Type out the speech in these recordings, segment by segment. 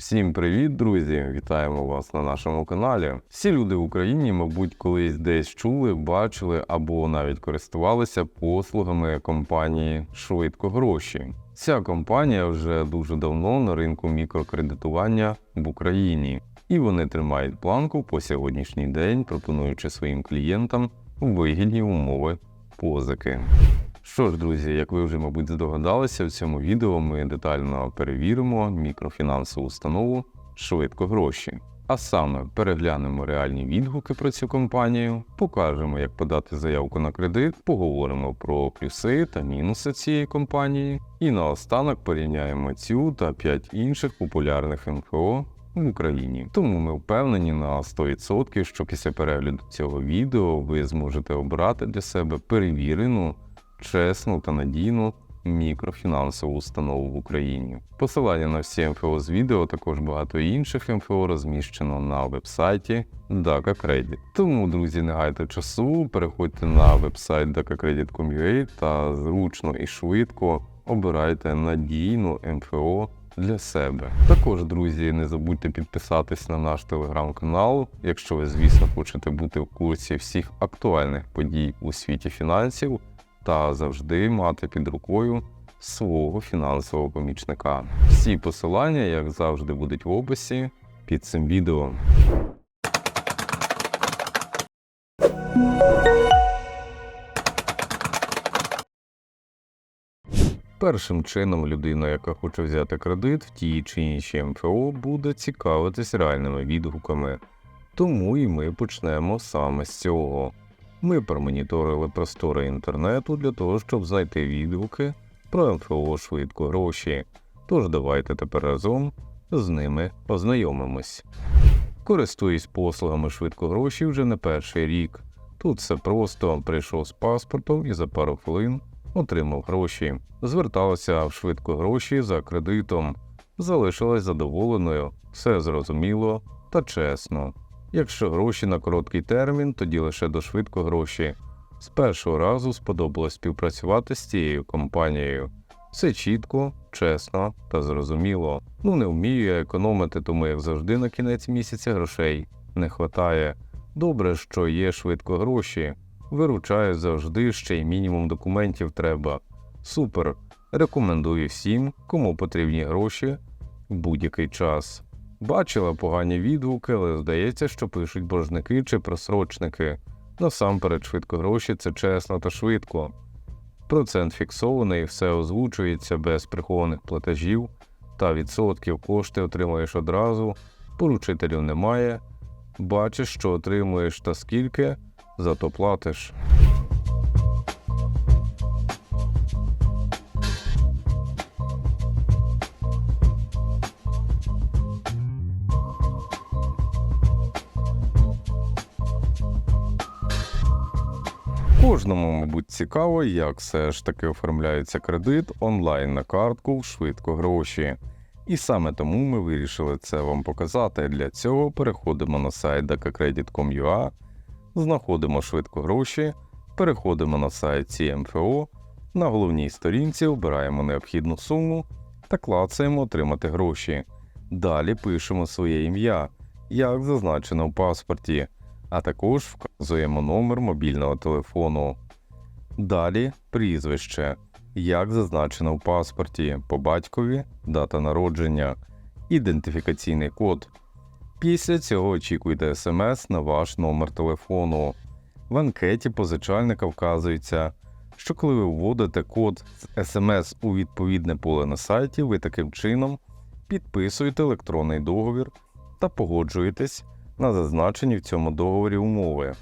Всім привіт, друзі! Вітаємо вас на нашому каналі. Всі люди в Україні, мабуть, колись десь чули, бачили або навіть користувалися послугами компанії Швидко гроші. Ця компанія вже дуже давно на ринку мікрокредитування в Україні, і вони тримають планку по сьогоднішній день, пропонуючи своїм клієнтам вигідні умови позики. Що ж, друзі, як ви вже, мабуть, здогадалися, в цьому відео ми детально перевіримо мікрофінансову установу швидко гроші. А саме переглянемо реальні відгуки про цю компанію, покажемо, як подати заявку на кредит, поговоримо про плюси та мінуси цієї компанії, і наостанок порівняємо цю та 5 інших популярних МФО в Україні. Тому ми впевнені на 100%, що після перегляду цього відео ви зможете обрати для себе перевірену чесну та надійну мікрофінансову установу в Україні. Посилання на всі МФО з відео, також багато інших МФО розміщено на вебсайті DACA Credit. Тому, друзі, не гайте часу, переходьте на вебсайт dakacredit.com.ua та зручно і швидко обирайте надійну МФО для себе. Також, друзі, не забудьте підписатись на наш телеграм-канал, якщо ви, звісно, хочете бути в курсі всіх актуальних подій у світі фінансів та завжди мати під рукою свого фінансового помічника. Всі посилання, як завжди, будуть в описі під цим відео. Першим чином людина, яка хоче взяти кредит в тій чи іншій МФО, буде цікавитись реальними відгуками. Тому і ми почнемо саме з цього. Ми промоніторили простори інтернету для того, щоб знайти відгуки про МФО швидко гроші. Тож давайте тепер разом з ними познайомимось. Користуюсь послугами швидко гроші вже не перший рік. Тут все просто прийшов з паспортом і за пару хвилин отримав гроші. Зверталася в швидко гроші за кредитом, залишилась задоволеною, все зрозуміло та чесно. Якщо гроші на короткий термін, тоді лише до швидко гроші. З першого разу сподобалось співпрацювати з цією компанією. Все чітко, чесно та зрозуміло. Ну не вмію я економити, тому як завжди на кінець місяця грошей не хватає. Добре, що є швидко гроші. Виручає завжди ще й мінімум документів треба. Супер. Рекомендую всім, кому потрібні гроші в будь-який час. Бачила погані відгуки, але здається, що пишуть боржники чи просрочники. Насамперед, швидко гроші це чесно та швидко. Процент фіксований, все озвучується без прихованих платежів та відсотків кошти отримуєш одразу, поручителів немає. Бачиш, що отримуєш та скільки, зато платиш. Кожному, мабуть, цікаво, як все ж таки оформляється кредит онлайн на картку швидко гроші. І саме тому ми вирішили це вам показати. Для цього переходимо на сайт dakacredit.com.ua, знаходимо швидко гроші, переходимо на сайт CMFO, на головній сторінці обираємо необхідну суму та клацаємо Отримати гроші. Далі пишемо своє ім'я, як зазначено в паспорті а також вказуємо номер мобільного телефону. Далі прізвище, як зазначено в паспорті, по батькові, дата народження, ідентифікаційний код. Після цього очікуйте смс на ваш номер телефону. В анкеті позичальника вказується, що коли ви вводите код з смс у відповідне поле на сайті, ви таким чином підписуєте електронний договір та погоджуєтесь на зазначені в цьому договорі умови.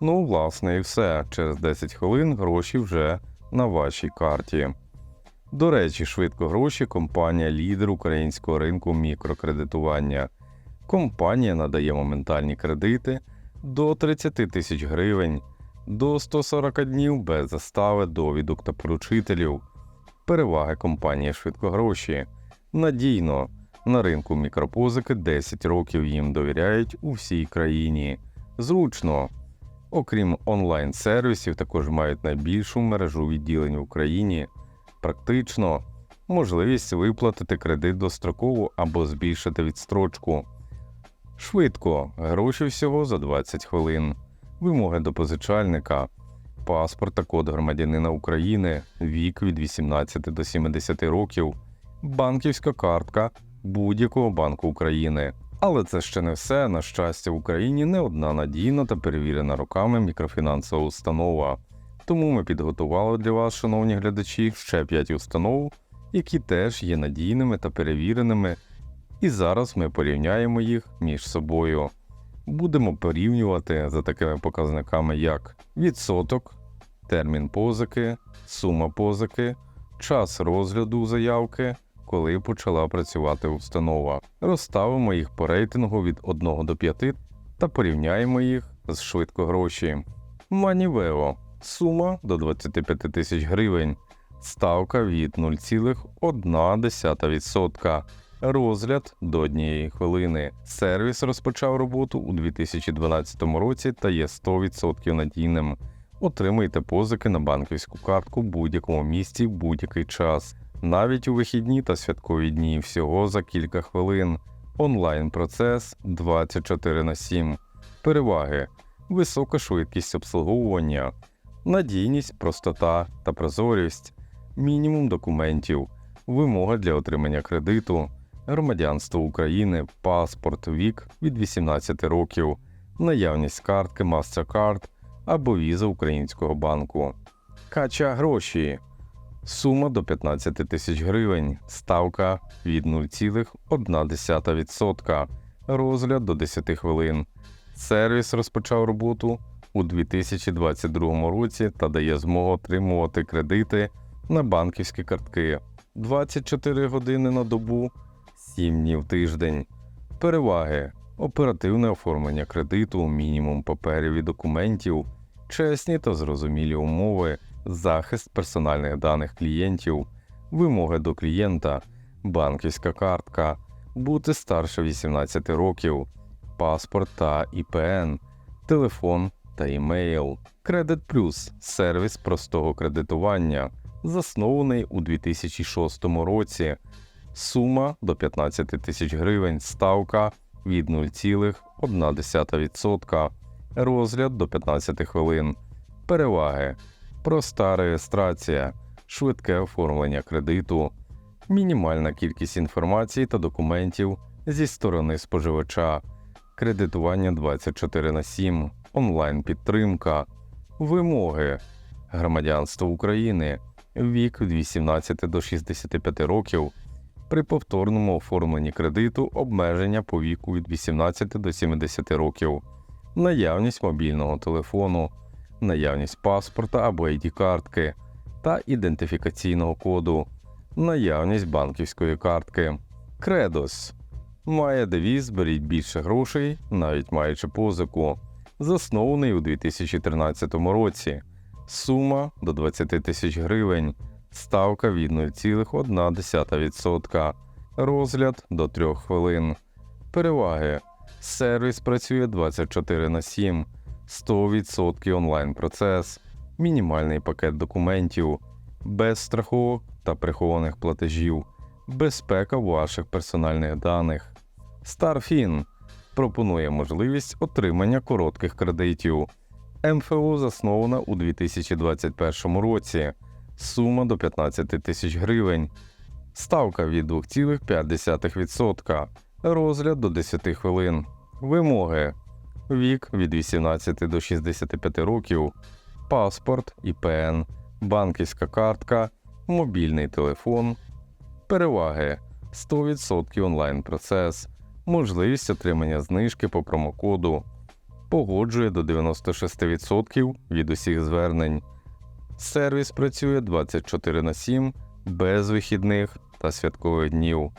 Ну, власне, і все. Через 10 хвилин гроші вже на вашій карті. До речі, швидко гроші компанія лідер українського ринку мікрокредитування. Компанія надає моментальні кредити до 30 тисяч гривень, до 140 днів без застави, довідок та поручителів. Переваги компанії швидкогроші. Надійно. На ринку мікропозики 10 років їм довіряють у всій країні. Зручно. Окрім онлайн-сервісів, також мають найбільшу мережу відділень в Україні. Практично можливість виплатити кредит достроково або збільшити відстрочку. Швидко, гроші всього за 20 хвилин. Вимоги до позичальника, паспорт та код громадянина України, вік від 18 до 70 років, банківська картка будь-якого банку України. Але це ще не все. На щастя, в Україні не одна надійна та перевірена роками мікрофінансова установа. Тому ми підготували для вас, шановні глядачі, ще 5 установ, які теж є надійними та перевіреними. І зараз ми порівняємо їх між собою. Будемо порівнювати за такими показниками, як відсоток, термін позики, сума позики, час розгляду заявки, коли почала працювати установа. Розставимо їх по рейтингу від 1 до 5 та порівняємо їх з швидкогроші. Манівео сума до 25 тисяч гривень, ставка від 0,1%, розгляд до однієї хвилини. Сервіс розпочав роботу у 2012 році та є 100% надійним. Отримуйте позики на банківську картку в будь-якому місці в будь-який час, навіть у вихідні та святкові дні всього за кілька хвилин. Онлайн процес 24 на 7. Переваги: висока швидкість обслуговування, надійність, простота та прозорість, мінімум документів, вимога для отримання кредиту, громадянство України, паспорт, вік від 18 років, наявність картки MasterCard або віза українського банку. Кача гроші. Сума до 15 тисяч гривень, ставка від 0,1%, розгляд до 10 хвилин. Сервіс розпочав роботу у 2022 році та дає змогу отримувати кредити на банківські картки. 24 години на добу, 7 днів тиждень. Переваги: оперативне оформлення кредиту, мінімум паперів і документів, чесні та зрозумілі умови, захист персональних даних клієнтів, вимоги до клієнта, банківська картка, бути старше 18 років, паспорт та ІПН, телефон та імейл. Кредит Плюс сервіс простого кредитування, заснований у 2006 році. Сума до 15 тисяч гривень, ставка від 0,1%, розгляд до 15 хвилин. Переваги: проста реєстрація, швидке оформлення кредиту, мінімальна кількість інформації та документів зі сторони споживача, кредитування 24 на 7, онлайн підтримка, вимоги, громадянство України, вік від 18 до 65 років. При повторному оформленні кредиту обмеження по віку від 18 до 70 років, наявність мобільного телефону, наявність паспорта або ID-картки та ідентифікаційного коду, наявність банківської картки. Кредос має девіз беріть більше грошей, навіть маючи позику, заснований у 2013 році. Сума до 20 тисяч гривень, ставка від 0,1%, розгляд до 3 хвилин. Переваги. Сервіс працює 24 на 7, 100% онлайн процес, мінімальний пакет документів, без страховок та прихованих платежів, безпека ваших персональних даних. Starfin пропонує можливість отримання коротких кредитів. МФО заснована у 2021 році. Сума до 15 тисяч гривень. Ставка від 2,5%. Розгляд до 10 хвилин. Вимоги: вік від 18 до 65 років, паспорт, ІПН, банківська картка, мобільний телефон. Переваги: 100% онлайн процес, можливість отримання знижки по промокоду. Погоджує до 96% від усіх звернень. Сервіс працює 24 на 7 без вихідних та святкових днів.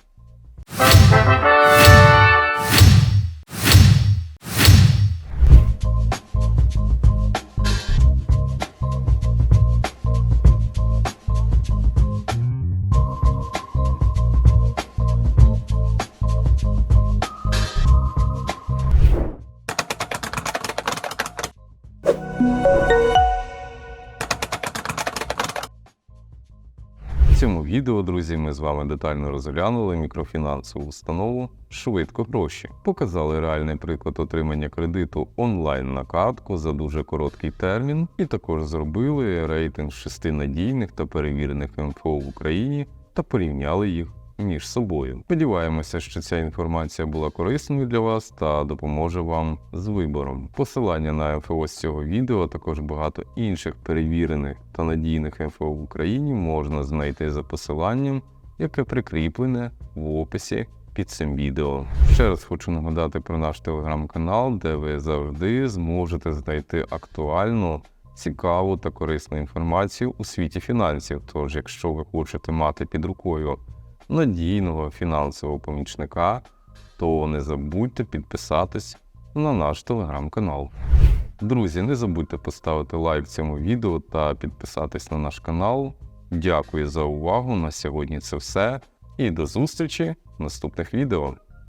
Відео, друзі, ми з вами детально розглянули мікрофінансову установу швидко гроші. Показали реальний приклад отримання кредиту онлайн на картку за дуже короткий термін, і також зробили рейтинг шести надійних та перевірених МФО в Україні та порівняли їх між собою. Сподіваємося, що ця інформація була корисною для вас та допоможе вам з вибором. Посилання на МФО з цього відео, а також багато інших перевірених та надійних МФО в Україні можна знайти за посиланням, яке прикріплене в описі. Під цим відео ще раз хочу нагадати про наш телеграм-канал, де ви завжди зможете знайти актуальну, цікаву та корисну інформацію у світі фінансів. Тож, якщо ви хочете мати під рукою надійного фінансового помічника, то не забудьте підписатись на наш телеграм-канал. Друзі, не забудьте поставити лайк цьому відео та підписатись на наш канал. Дякую за увагу. На сьогодні це все. І до зустрічі в наступних відео.